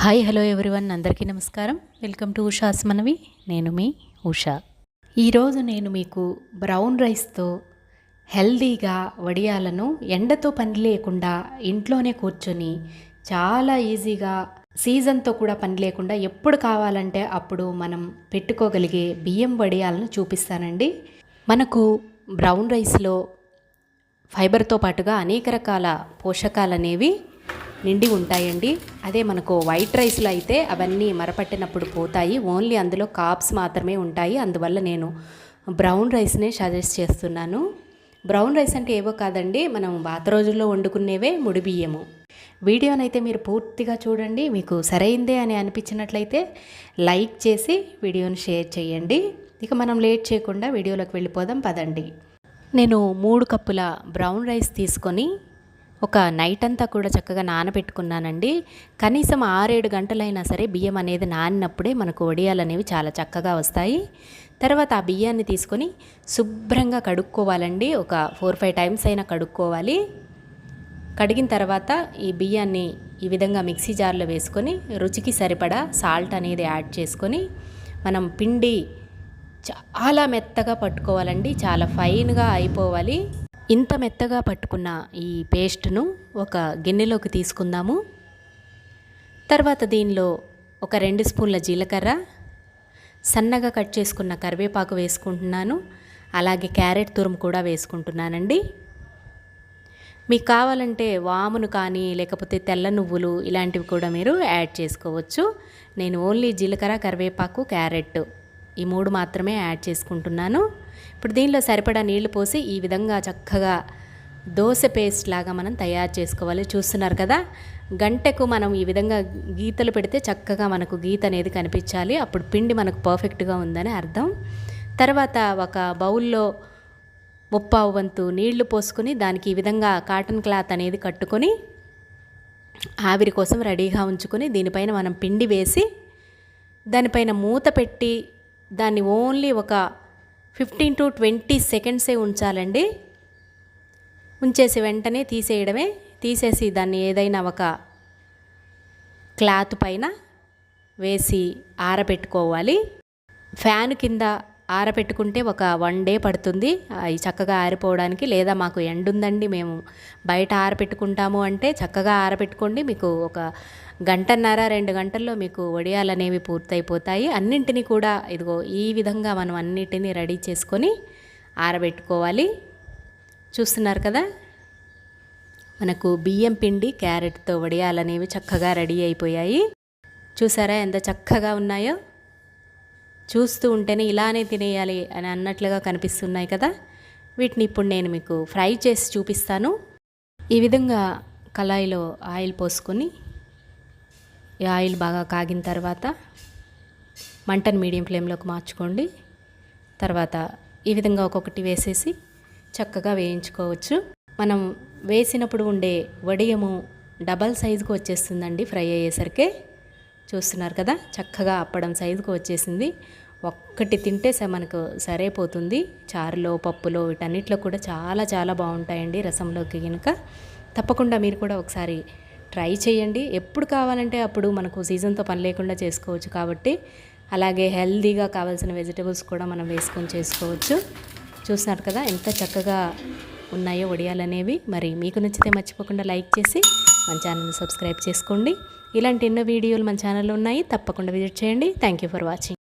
Hi hello everyone. అందరికీ నమస్కారం. Welcome to Usha's మనవి. నేను మీ ఉషా. ఈరోజు నేను మీకు బ్రౌన్ రైస్తో హెల్దీగా వడియాలను ఎండతో పని లేకుండా ఇంట్లోనే కూర్చొని చాలా ఈజీగా సీజన్తో కూడా పని లేకుండా ఎప్పుడు కావాలంటే అప్పుడు మనం పెట్టుకోగలిగే బియ్యం వడియాలను చూపిస్తానండి. మనకు బ్రౌన్ రైస్లో ఫైబర్తో పాటుగా అనేక రకాల పోషకాలు అనేవి నిండి ఉంటాయండి. అదే మనకు వైట్ రైస్లో అయితే అవన్నీ మరపట్టినప్పుడు పోతాయి. ఓన్లీ అందులో కాప్స్ మాత్రమే ఉంటాయి. అందువల్ల నేను బ్రౌన్ రైస్నే సజెస్ట్ చేస్తున్నాను. బ్రౌన్ రైస్ అంటే ఏవో కాదండి మనం పాత రోజుల్లో వండుకునేవే ముడి బియ్యము. వీడియోనైతే మీరు పూర్తిగా చూడండి. మీకు సరైందే అని అనిపించినట్లయితే లైక్ చేసి వీడియోని షేర్ చేయండి. ఇక మనం లేట్ చేయకుండా వీడియోలోకి వెళ్ళిపోదాం పదండి. నేను మూడు కప్పుల బ్రౌన్ రైస్ తీసుకొని ఒక నైట్ అంతా కూడా చక్కగా నానబెట్టుకున్నానండి. కనీసం ఆరేడు గంటలైనా సరే బియ్యం అనేది నానినప్పుడే మనకు వడియాలు అనేవి చాలా చక్కగా వస్తాయి. తర్వాత ఆ బియ్యాన్ని తీసుకొని శుభ్రంగా కడుక్కోవాలండి. ఒక ఫోర్ ఫైవ్ టైమ్స్ అయినా కడుక్కోవాలి. కడిగిన తర్వాత ఈ బియ్యాన్ని ఈ విధంగా మిక్సీ జార్లో వేసుకొని రుచికి సరిపడా సాల్ట్ అనేది యాడ్ చేసుకొని మనం పిండి చాలా మెత్తగా పట్టుకోవాలండి. చాలా ఫైన్గా అయిపోవాలి. ఇంత మెత్తగా పట్టుకున్న ఈ పేస్ట్ను ఒక గిన్నెలోకి తీసుకుందాము. తర్వాత దీనిలో ఒక రెండు స్పూన్ల జీలకర్ర సన్నగా కట్ చేసుకున్న కరివేపాకు వేసుకుంటున్నాను. అలాగే క్యారెట్ తురుము కూడా వేసుకుంటున్నానండి. మీకు కావాలంటే వామును కానీ లేకపోతే తెల్ల నువ్వులు ఇలాంటివి కూడా మీరు యాడ్ చేసుకోవచ్చు. నేను ఓన్లీ జీలకర్ర కరివేపాకు క్యారెట్ ఈ మూడు మాత్రమే యాడ్ చేసుకుంటున్నాను. ఇప్పుడు దీనిలో సరిపడా నీళ్ళు పోసి ఈ విధంగా చక్కగా దోశ పేస్ట్ లాగా మనం తయారు చేసుకోవాలి. చూస్తున్నారు కదా? గంటకు మనం ఈ విధంగా గీతలు పెడితే చక్కగా మనకు గీత అనేది కనిపించాలి. అప్పుడు పిండి మనకు పర్ఫెక్ట్గా ఉందని అర్థం. తర్వాత ఒక బౌల్లో ముప్పావు వంతు నీళ్ళు పోసుకొని దానికి ఈ విధంగా కాటన్ క్లాత్ అనేది కట్టుకొని ఆవిరి కోసం రెడీగా ఉంచుకొని దీనిపైన మనం పిండి వేసి దానిపైన మూత పెట్టి దాన్ని ఓన్లీ ఒక ఫిఫ్టీన్ టు ట్వంటీ సెకండ్సే ఉంచాలండి. ఉంచేసి వెంటనే తీసేయడమే తీసేసి దాన్ని ఏదైనా ఒక క్లాత్ పైన వేసి ఆరబెట్టుకోవాలి. ఫ్యాన్ కింద ఆరబెట్టుకుంటే ఒక వన్ డే పడుతుంది. అవి చక్కగా ఆరిపోవడానికి లేదా మాకు ఎండ ఉందండి మేము బయట ఆరబెట్టుకుంటాము అంటే చక్కగా ఆరబెట్టుకోండి మీకు ఒక గంటన్నర రెండు గంటల్లో మీకు వడియాలు అనేవి పూర్తయిపోతాయి. అన్నింటినీ కూడా ఇదిగో ఈ విధంగా మనం అన్నింటినీ రెడీ చేసుకొని ఆరబెట్టుకోవాలి. చూస్తున్నారు కదా? మనకు బియ్యం పిండి క్యారెట్తో వడియాలు అనేవి చక్కగా రెడీ అయిపోయాయి. చూసారా ఎంత చక్కగా ఉన్నాయో? చూస్తూ ఉంటేనే ఇలానే తినేయాలి అని అన్నట్లుగా కనిపిస్తున్నాయి కదా. వీటిని ఇప్పుడు నేను మీకు ఫ్రై చేసి చూపిస్తాను. ఈ విధంగా కళాయిలో ఆయిల్ పోసుకొని ఈ ఆయిల్ బాగా కాగిన తర్వాత మంటను మీడియం ఫ్లేమ్లోకి మార్చుకోండి. తర్వాత ఈ విధంగా ఒక్కొక్కటి వేసేసి చక్కగా వేయించుకోవచ్చు. మనం వేసినప్పుడు ఉండే వడియము డబల్ సైజుకు వచ్చేస్తుందండి ఫ్రై అయ్యేసరికి. చూస్తున్నారు కదా? చక్కగా అప్పడం సైజుకు వచ్చేసింది. ఒక్కటి తింటే మనకు సరైపోతుంది. చారులో పప్పులో వీటన్నిటిలో కూడా చాలా చాలా బాగుంటాయండి రసంలోకి కనుక తప్పకుండా మీరు కూడా ఒకసారి ట్రై చేయండి. ఎప్పుడు కావాలంటే అప్పుడు మనకు సీజన్తో పని లేకుండా చేసుకోవచ్చు కాబట్టి. అలాగే హెల్దీగా కావాల్సిన వెజిటబుల్స్ కూడా మనం వేసుకొని చేసుకోవచ్చు. చూస్తున్నారు కదా? ఎంత చక్కగా ఉన్నాయో వడియాలనేవి మరి మీకు నచ్చితే మర్చిపోకుండా లైక్ చేసి మన ఛానల్ని సబ్స్క్రైబ్ చేసుకోండి. ఇలాంటి ఎన్నో వీడియోలు మన ఛానల్లో ఉన్నాయి. తప్పకుండా విజిట్ చేయండి. Thank you for watching